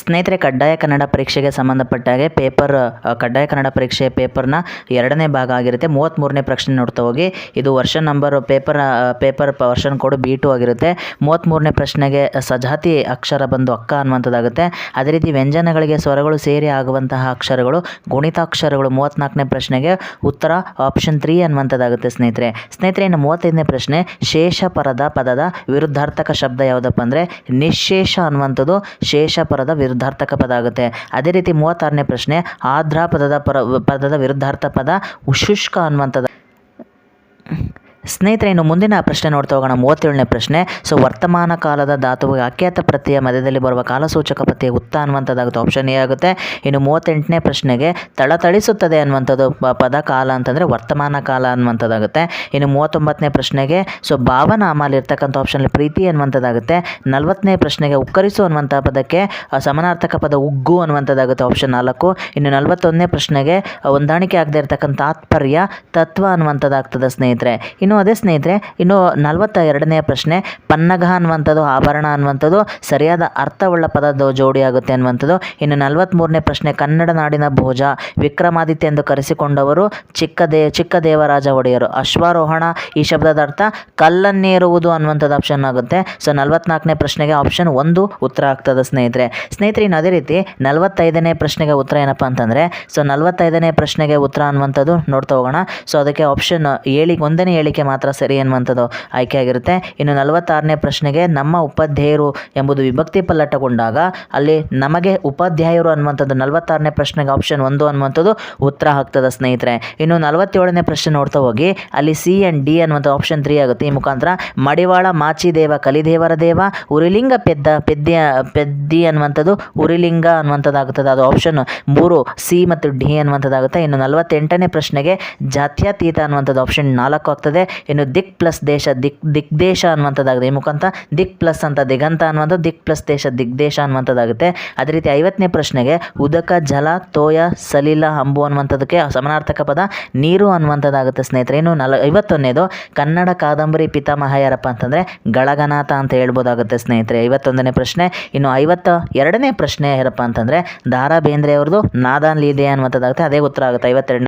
ಸ್ನೇಹಿತರೆ, ಕಡ್ಡಾಯ ಕನ್ನಡ ಪರೀಕ್ಷೆಗೆ ಸಂಬಂಧಪಟ್ಟ ಹಾಗೆ ಪೇಪರ್ ಕಡ್ಡಾಯ ಕನ್ನಡ ಪರೀಕ್ಷೆ ಪೇಪರ್ನ ಎರಡನೇ ಭಾಗ ಆಗಿರುತ್ತೆ. ಮೂವತ್ತ್ಮೂರನೇ ಪ್ರಶ್ನೆ ನೋಡ್ತಾ ಹೋಗಿ. ಇದು version number paper paper version code B two ಆಗಿರುತ್ತೆ. ಮೂವತ್ತ್ಮೂರನೇ ಪ್ರಶ್ನೆಗೆ ಸಜಾತಿ ಅಕ್ಷರ ಬಂದು ಅಕ್ಕ ಅನ್ನುವಂಥದ್ದಾಗುತ್ತೆ. ಅದೇ ರೀತಿ ವ್ಯಂಜನಗಳಿಗೆ ಸ್ವರಗಳು ಸೇರಿ ಆಗುವಂತಹ ಅಕ್ಷರಗಳು, ಗುಣಿತಾಕ್ಷರಗಳು ಮೂವತ್ತ್ನಾಲ್ಕನೇ ಪ್ರಶ್ನೆಗೆ ಉತ್ತರ ಆಪ್ಷನ್ ತ್ರೀ ಅನ್ನುವಂಥದ್ದಾಗುತ್ತೆ ಸ್ನೇಹಿತರೆ. ಸ್ನೇಹಿತರೆ, ಇನ್ನು ಮೂವತ್ತೈದನೇ ಪ್ರಶ್ನೆ, ಶೇಷ ಪರದ ಪದದ ವಿರುದ್ಧಾರ್ಥಕ ಶಬ್ದ ಯಾವುದಪ್ಪ ಅಂದರೆ, ನಿಶೇಷ ಅನ್ನುವಂಥದ್ದು. ಶೇಷ ಪದದ ವಿರುದ್ಧಾರ್ಥಕ ಪದ ಆಗುತ್ತೆ. ಅದೇ ರೀತಿ ಮೂವತ್ತಾರನೇ ಪ್ರಶ್ನೆ ಆರ್ದ್ರ ಪದದ ಪರ, ಪದದ ವಿರುದ್ಧಾರ್ಥ ಪದ ಉಶುಷ್ಕ ಅನ್ನುವಂಥದ್ದು. ಸ್ನೇಹಿತರೆ, ಇನ್ನು ಮುಂದಿನ ಪ್ರಶ್ನೆ ನೋಡ್ತಾ ಹೋಗೋಣ. ಮೂವತ್ತೇಳನೇ ಪ್ರಶ್ನೆ. ಸೊ, ವರ್ತಮಾನ ಕಾಲದ ಧಾತುವಿಗೆ ಅಖ್ಯಾತ ಪ್ರತ್ಯಯ ಮಧ್ಯದಲ್ಲಿ ಬರುವ ಕಾಲಸೂಚಕ ಪ್ರತ್ಯಯ ಉತ್ತ ಅನ್ನುವಂಥದ್ದಾಗುತ್ತೆ. ಆಪ್ಷನ್ ಎ ಆಗುತ್ತೆ. ಇನ್ನು ಮೂವತ್ತೆಂಟನೇ ಪ್ರಶ್ನೆಗೆ ತಳತಳಿಸುತ್ತದೆ ಅನ್ನುವಂಥದ್ದು ಪದ ಕಾಲ ಅಂತಂದರೆ ವರ್ತಮಾನ ಕಾಲ ಅನ್ನುವಂಥದ್ದಾಗುತ್ತೆ. ಇನ್ನು ಮೂವತ್ತೊಂಬತ್ತನೇ ಪ್ರಶ್ನೆಗೆ, ಸೊ ಭಾವನಾಮಲ್ಲಿ ಇರ್ತಕ್ಕಂಥ ಆಪ್ಷನಲ್ಲಿ ಪ್ರೀತಿ ಅನ್ನುವಂಥದ್ದಾಗುತ್ತೆ. ನಲವತ್ತನೇ ಪ್ರಶ್ನೆಗೆ ಉಕ್ಕರಿಸು ಅನ್ನುವಂಥ ಪದಕ್ಕೆ ಸಮಾನಾರ್ಥಕ ಪದ ಉಗ್ಗು ಅನ್ನುವಂಥದ್ದಾಗುತ್ತೆ ಆಪ್ಷನ್ ನಾಲ್ಕು. ಇನ್ನು ನಲವತ್ತೊಂದನೇ ಪ್ರಶ್ನೆಗೆ ಹೊಂದಾಣಿಕೆ ಆಗದೆ ಇರತಕ್ಕಂಥ ತಾತ್ಪರ್ಯ, ತತ್ವ ಅನ್ನುವಂಥದ್ದಾಗ್ತದೆ ಸ್ನೇಹಿತರೆ. ಇನ್ನು ಅದೇ ಸ್ನೇಹಿತರೆ, ಇನ್ನು ನಲವತ್ತ ಎರಡನೇ ಪ್ರಶ್ನೆ ಪನ್ನಗ ಅನ್ನುವಂಥದ್ದು, ಆಭರಣ ಅನ್ನುವಂಥದ್ದು, ಸರಿಯಾದ ಅರ್ಥವುಳ್ಳ ಪದದ ಜೋಡಿ ಆಗುತ್ತೆ ಅನ್ನುವಂಥದ್ದು. ಇನ್ನು ನಲವತ್ತ್ಮೂರನೇ ಪ್ರಶ್ನೆ, ಕನ್ನಡ ನಾಡಿನ ಭೋಜ, ವಿಕ್ರಮಾದಿತ್ಯ ಎಂದು ಕರೆಸಿಕೊಂಡವರು ಚಿಕ್ಕ ದೇ, ಚಿಕ್ಕ ದೇವರಾಜ ಒಡೆಯರು. ಅಶ್ವಾರೋಹಣ ಈ ಶಬ್ದದ ಅರ್ಥ ಕಲ್ಲನ್ನೇರುವುದು ಅನ್ನುವಂಥದ್ದು ಆಪ್ಷನ್ ಆಗುತ್ತೆ. ಸೊ ನಲವತ್ನಾಲ್ಕನೇ ಪ್ರಶ್ನೆಗೆ ಆಪ್ಷನ್ ಒಂದು ಉತ್ತರ ಆಗ್ತದೆ ಸ್ನೇಹಿತರೆ. ಸ್ನೇಹಿತರೆ, ಇನ್ನು ಅದೇ ರೀತಿ ನಲವತ್ತೈದನೇ ಪ್ರಶ್ನೆಗೆ ಉತ್ತರ ಏನಪ್ಪ ಅಂತಂದರೆ ಸೊ ನಲವತ್ತೈದನೇ ಪ್ರಶ್ನೆಗೆ ಉತ್ತರ ಅನ್ನುವಂಥದ್ದು ನೋಡ್ತಾ ಹೋಗೋಣ. ಸೊ ಅದಕ್ಕೆ ಆಪ್ಷನ್ ಏಳಿ ಒಂದನೇ ಹೇಳಿಕೆ ಮಾತ್ರ ಸರಿ ಎನ್ನುವಂಥದ್ದು ಆಯ್ಕೆ ಆಗಿರುತ್ತೆ. ಇನ್ನು ನಲವತ್ತಾರನೇ ಪ್ರಶ್ನೆಗೆ ನಮ್ಮ ಉಪಾಧ್ಯಾಯರು ಎಂಬುದು ವಿಭಕ್ತಿ ಪಲ್ಲಟಗೊಂಡಾಗ ಅಲ್ಲಿ ನಮಗೆ ಉಪಾಧ್ಯಾಯರು ಅನ್ನುವಂಥದ್ದು ನಲವತ್ತಾರನೇ ಪ್ರಶ್ನೆಗೆ ಆಪ್ಷನ್ ಒಂದು ಅನ್ನುವಂಥದ್ದು ಉತ್ತರ ಆಗ್ತದೆ ಸ್ನೇಹಿತರೆ. ಇನ್ನು ನಲವತ್ತೇಳನೇ ಪ್ರಶ್ನೆ ನೋಡ್ತಾ ಹೋಗಿ. ಅಲ್ಲಿ ಸಿ ಆ್ಯಂಡ್ ಡಿ ಅನ್ನುವಂಥ ಆಪ್ಷನ್ ತ್ರೀ ಆಗುತ್ತೆ. ಈ ಮುಖಾಂತರ ಮಡಿವಾಳ, ಮಾಚಿದೇವ, ಕಲಿದೇವರ ದೇವ, ಉರಿಲಿಂಗ ಪೆದ್ದ ಪೆದ್ಯ ಪೆದ್ದಿ ಅನ್ನುವಂಥದ್ದು ಉರಿಲಿಂಗ ಅನ್ನುವಂಥದ್ದಾಗುತ್ತದೆ. ಅದು ಆಪ್ಷನ್ ಮೂರು ಸಿ ಮತ್ತು ಡಿ ಅನ್ನುವಂಥದ್ದಾಗುತ್ತೆ. ಇನ್ನು ನಲವತ್ತೆಂಟನೇ ಪ್ರಶ್ನೆಗೆ ಜಾತ್ಯತೀತ ಅನ್ನುವಂಥದ್ದು ಆಪ್ಷನ್ ನಾಲ್ಕು ಆಗ್ತದೆ. ಇನ್ನು ದಿಕ್ ಪ್ಲಸ್ ದೇಶ, ದಿಕ್ ದೇಶ ಅನ್ನುವಂಥದ್ದಾಗುತ್ತೆ. ಈ ಮುಖಾಂತರ ದಿಕ್ ಪ್ಲಸ್ ಅಂತ, ದಿಗಂತ ಅನ್ನುವಂಥದ್ದು ದಿಕ್ ಪ್ಲಸ್ ದೇಶ ದಿಗ್ ದೇಶ ಅನ್ನುವಂಥದ್ದಾಗುತ್ತೆ. ಅದೇ ರೀತಿ ಐವತ್ತನೇ ಪ್ರಶ್ನೆಗೆ ಉದಕ, ಜಲ, ತೋಯ, ಸಲಿಲ ಅಂಬು ಅನ್ನುವಂಥದ್ದಕ್ಕೆ ಸಮಾನಾರ್ಥಕ ಪದ ನೀರು ಅನ್ನುವಂಥದ್ದಾಗುತ್ತೆ ಸ್ನೇಹಿತರೆ. ಇನ್ನು ನಲ, ಐವತ್ತೊಂದನೇದು ಕನ್ನಡ ಕಾದಂಬರಿ ಪಿತಾಮಹ ಯಾರಪ್ಪ ಅಂತಂದರೆ ಗಳಗನಾಥ ಅಂತ ಹೇಳ್ಬೋದಾಗುತ್ತೆ ಸ್ನೇಹಿತರೆ. ಐವತ್ತೊಂದನೇ ಪ್ರಶ್ನೆ. ಇನ್ನು ಐವತ್ತ ಎರಡನೇ ಪ್ರಶ್ನೆ ಯಾರಪ್ಪ ಅಂತಂದರೆ ದಾರಾ ಬೇಂದ್ರೆ ಅವ್ರದ್ದು ನಾದಾನ್ ಲೀದೆ ಅನ್ನುವಂಥದ್ದಾಗುತ್ತೆ. ಅದೇ ಉತ್ತರ ಆಗುತ್ತೆ. ಐವತ್ತೆರಡನೇ